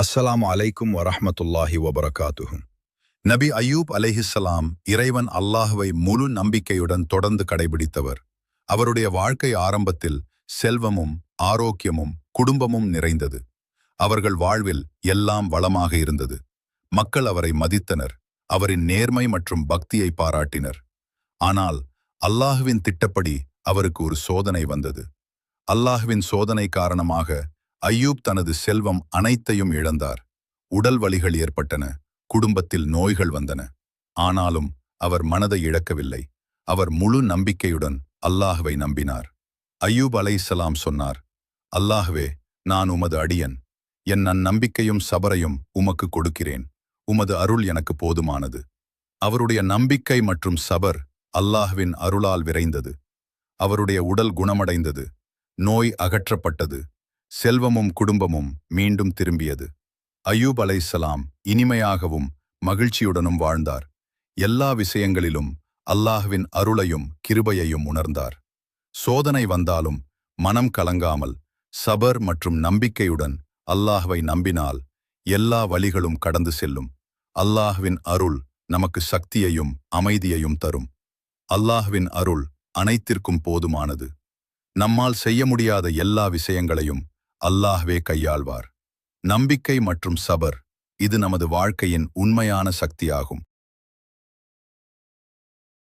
அஸ்ஸலாம் அலைக்கும் வரஹ்மத்துல்லாஹி வபரகாத்துஹு. நபி அய்யூப் அலைஹிஸ்ஸலாம் இறைவன் அல்லாஹுவை முழு நம்பிக்கையுடன் தொடர்ந்து கடைபிடித்தவர். அவருடைய வாழ்க்கை ஆரம்பத்தில் செல்வமும் ஆரோக்கியமும் குடும்பமும் நிறைந்தது. அவர்கள் வாழ்வில் எல்லாம் வளமாக இருந்தது. மக்கள் அவரை மதித்தனர். அவரின் நேர்மை மற்றும் பக்தியை பாராட்டினர். ஆனால் அல்லாஹுவின் திட்டப்படி அவருக்கு ஒரு சோதனை வந்தது. அல்லாஹுவின் சோதனை காரணமாக ஐயூப் தனது செல்வம் அனைத்தையும் இழந்தார். உடல் வலிகள் ஏற்பட்டன. குடும்பத்தில் நோய்கள் வந்தன. ஆனாலும் அவர் மனதை இழக்கவில்லை. அவர் முழு நம்பிக்கையுடன் அல்லாஹுவை நம்பினார். ஐயூப் அலைசலாம் சொன்னார் அல்லாஹுவே நான் உமது அடியன். என் நம்பிக்கையும் சபரையும் உமக்கு கொடுக்கிறேன். உமது அருள் எனக்கு போதுமானது. அவருடைய நம்பிக்கை மற்றும் சபர் அல்லாஹ்வின் அருளால் விரைந்தது. அவருடைய உடல் குணமடைந்தது. நோய் அகற்றப்பட்டது. செல்வமும் குடும்பமும் மீண்டும் திரும்பியது. அயூப் அலைசலாம் இனிமையாகவும் மகிழ்ச்சியுடனும் வாழ்ந்தார். எல்லா விஷயங்களிலும் அல்லாஹ்வின் அருளையும் கிருபையையும் உணர்ந்தார். சோதனை வந்தாலும் மனம் கலங்காமல் சபர் மற்றும் நம்பிக்கையுடன் அல்லாஹ்வை நம்பினால் எல்லா வழிகளும் கடந்து செல்லும். அல்லாஹ்வின் அருள் நமக்கு சக்தியையும் அமைதியையும் தரும். அல்லாஹ்வின் அருள் அனைத்திற்கும் போதுமானது. நம்மால் செய்ய முடியாத எல்லா விஷயங்களையும் அல்லாஹ்வே கையாள்வார். நம்பிக்கை மற்றும் சபர் இது நமது வாழ்க்கையின் உண்மையான சக்தியாகும்.